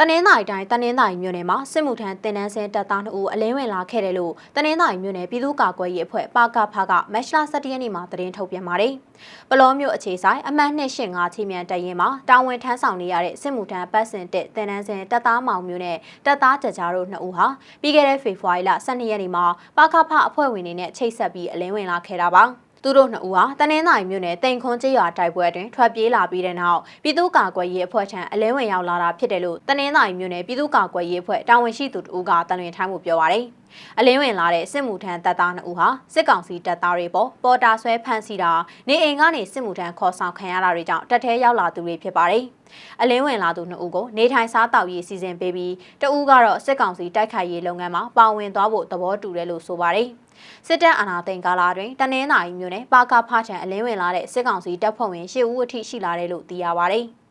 တနင်္သာရီတိုင်းတနင်္သာရီမြို့နယ်မှာစစ်မှုထမ်းတင်နန်းစင်တပ်သား2ဦးအလင်းဝင်လာခဲ့တယ်လို့တနင်္သာရီမြို့နယ်ပြည်သူ့ကာကွယ်ရေးအဖွဲ့ပါကဖကမက်ရှလာ17ရက်နေ့မှာသတင်းထုတ်ပြန်ပါတယ်။ပလောမျိုးအခြေဆိုင်အမှတ်285ချီမြန်တပ်ရင်မှာတာဝန်ထမ်းဆောင်နေရတဲ့စစ်မှုထမ်းပတ်စင်တက်တင်နန်းစင်တပ်သားမောင်မျိုးနဲ့တပ်သားကြကြတို့2ဦးဟာပြီးခဲ့တဲ့ဖေဖော်ဝါရီလ12ရက်နေ့မှာပါကဖအဖွဲ့ဝင်တွေနဲ့ချိတ်ဆက်ပြီးအလင်းဝင်လာခဲ့တာပါ။ သူတို့နှစ်ဦးဟာတနင်္သာရီမြို့နယ်တိန်ခွန်းကျေးရွာတိုက်ပွဲတွင်ထွက်ပြေးလာပြီးတဲ့နောက်ပြည်သူ့ကာကွယ်ရေးအဖွဲ့ထံအလဲဝင်ရောက်လာတာဖြစ်တယ်လို့တနင်္သာရီမြို့နယ်ပြည်သူ့ကာကွယ်ရေးအဖွဲ့တာဝန်ရှိသူတို့ကတန်လွင်ထိုင်းမှုပြောပါရယ်အလင်းဝင်လာတဲ့စစ်မှုထမ်းတပ်သား2ဦးဟာစစ်ကောင်စီတပ်သားတွေပေါ်ပေါ်တာဆွဲဖမ်းဆီးတာနေအိမ်ကနေစစ်မှုထမ်းခေါ်ဆောင်ခံရတာတွေကြောင့်တပ်ထဲရောက်လာသူတွေဖြစ်ပါတယ်။အလင်းဝင်လာသူ2ဦးကိုနေထိုင်စားတောက်ရေးစီစဉ်ပေးပြီးတဦးကတော့စစ်ကောင်စီတိုက်ခိုက်ရေးလုပ်ငန်းမှာပါဝင်သွားဖို့သဘောတူတယ်လို့ဆိုပါတယ်။စစ်တပ်အာဏာသိမ်းကာလတွင်တနင်္သာရီမြို့နယ်ပါကဖထံအလင်းဝင်လာတဲ့စစ်ကောင်စီတပ်ဖွဲ့ဝင်၈ဦးအထိရှိလာတယ်လို့သိရပါတယ်။